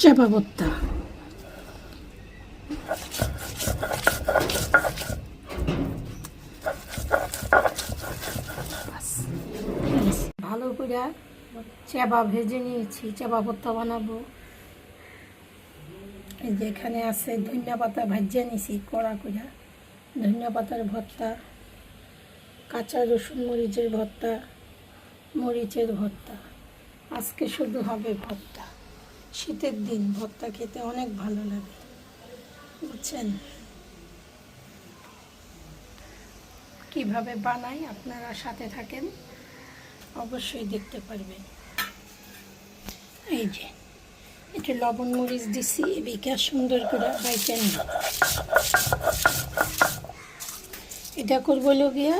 চাপা ভর্তা ভালো করে চাপা ভেজে নিয়েছি চাপা ভর্তা বানাবো যেখানে আছে ধনিয়া পাতা ভাজিয়ে নিয়েছি কড়া করে ধনিয়া পাতার ভর্তা, কাঁচা রসুন মরিচের ভর্তা মরিচের ভর্তা। আজকে শুধু হবে ভর্তা। শীতের দিন, ভর্তা খেতে অনেক ভালো লাগে। বুঝছেন? কীভাবে বানাই, আপনারা সাথে থাকেন, অবশ্যই দেখতে পারবেন। এই যে এটা লবণ মরিচ দিছি এদিকে সুন্দর করে বাইকেন এটা করব গিয়া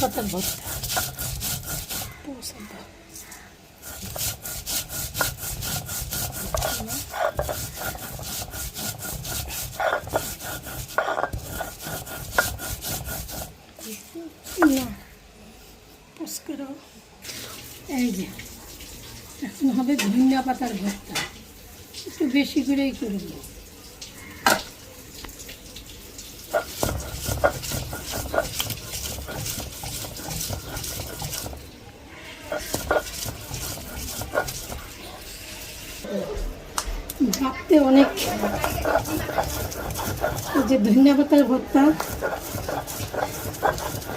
পাতার ভর্তা। না। এই যে, এখন হবে ধনিয়া পাতার ভর্তা। একটু বেশি করেই করব ভাবতে অনেক। যে ধনিয়া পাতার ভর্তা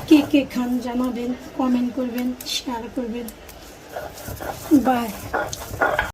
কে কে খান জানাবেন কমেন্ট করবেন শেয়ার করবেন। বাই